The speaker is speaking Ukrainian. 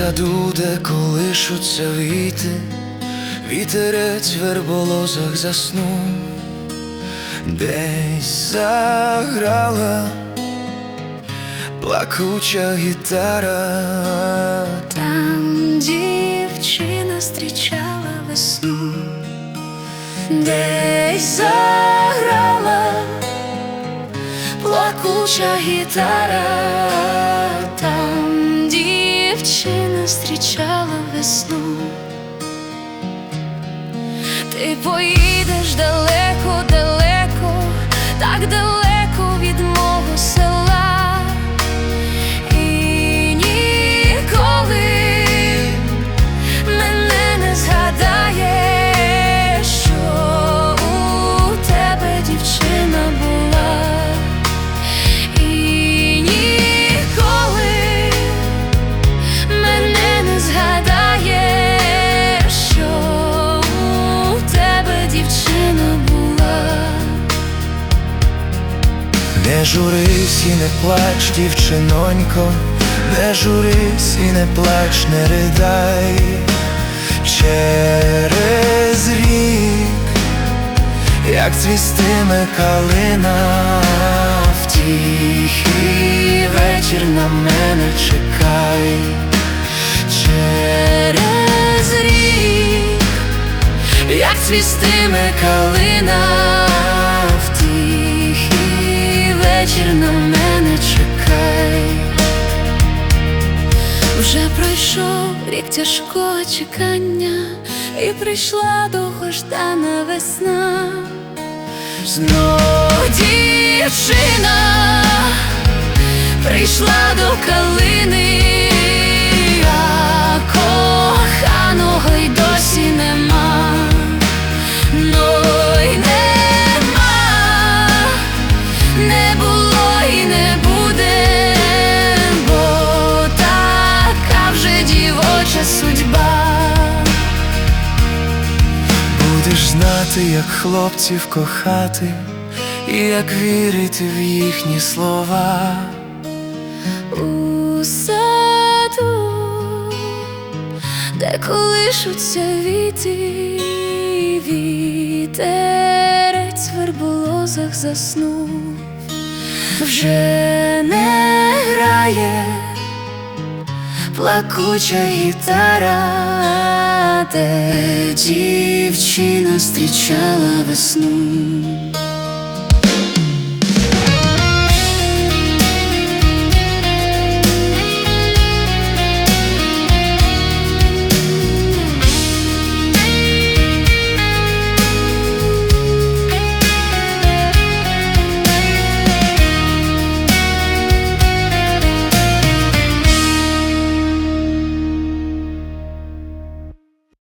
саду, де колишуться віти, вітерець в верболозах заснув, десь заграла плакуча гітара. Там дівчина зустрічала весну, десь заграла плакуча гітара, дівчина зустрічала весну. Ти поїдеш далеко, Не журись і не плач, дівчинонько, не журись і не плач, не ридай. Через рік, як цвістиме калина, втіхий вечір на мене чекай. Через рік як цвістиме калина, вечір на мене чекай. Вже пройшов рік тяжкого чекання, і прийшла довгождана весна. Знов дівчина прийшла до калини, Будеш знати, як хлопців кохати, і як вірити в їхні слова. У саду, де колишуться віти, вітерець в верболозах заснув, вже не грає плакуча гітара, де дівчина зустрічала весну.